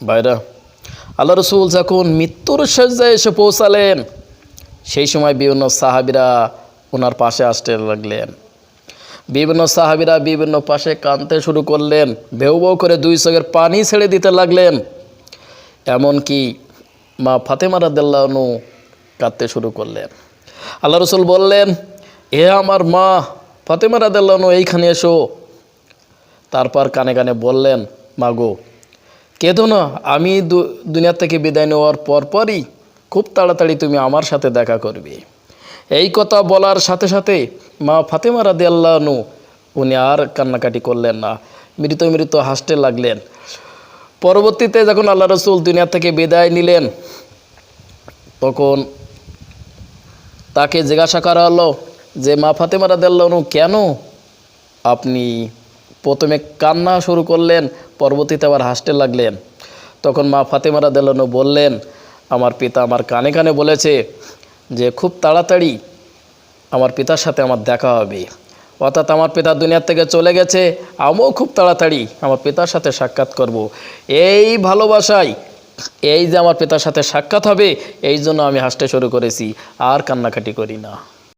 ভাইরা আল্লাহ রসুল যখন মৃত্যুর সজ্জায় এসে পৌঁছালেন, সেই সময় বিভিন্ন সাহাবিরা ওনার পাশে আসতে লাগলেন। বিভিন্ন সাহাবিরা বিভিন্ন পাশে কাঁদতে শুরু করলেন ভেউ ভেউ করে দুই চোখের পানি ছেড়ে দিতে লাগলেন। এমনকি মা ফাতেমা রাদ্দাল্লাহনু কাঁদতে শুরু করলেন। আল্লাহ রসুল বললেন, এ আমার মা ফাতেমা রাদ্দাল্লাহনু এইখানে এসো। তারপর কানে কানে বললেন মাগো কেঁদো না, আমি দুনিয়া থেকে বিদায় নেওয়ার পরপরই খুব তাড়াতাড়ি তুমি আমার সাথে দেখা করবে। এই কথা বলার সাথে সাথে মা ফাতেমা রাদি আল্লাহনু উনি আর কান্নাকাটি করলেন না, মৃত মৃত হাসতে লাগলেন। পরবর্তীতে যখন আল্লাহ রসুল দুনিয়া থেকে বিদায় নিলেন, তখন তাকে জিজ্ঞাসা করা হলো যে, মা ফাতেমা রাদি আল্লাহনু কেন আপনি প্রথমে কান্না শুরু করলেন, পরবর্তীতে আবার হাসতে লাগলেন। তখন মা ফাতেমারা দেলানো বললেন, আমার পিতা আমার কানে কানে বলেছে যে, খুব তাড়াতাড়ি আমার পিতার সাথে আমার দেখা হবে। অর্থাৎ আমার পিতা দুনিয়ার থেকে চলে গেছে, আমিও খুব তাড়াতাড়ি আমার পিতার সাথে সাক্ষাৎ করব। এই ভালোবাসায়, এই যে আমার পিতার সাথে সাক্ষাৎ হবে, এই জন্য আমি হাসতে শুরু করেছি, আর কান্নাকাটি করি না।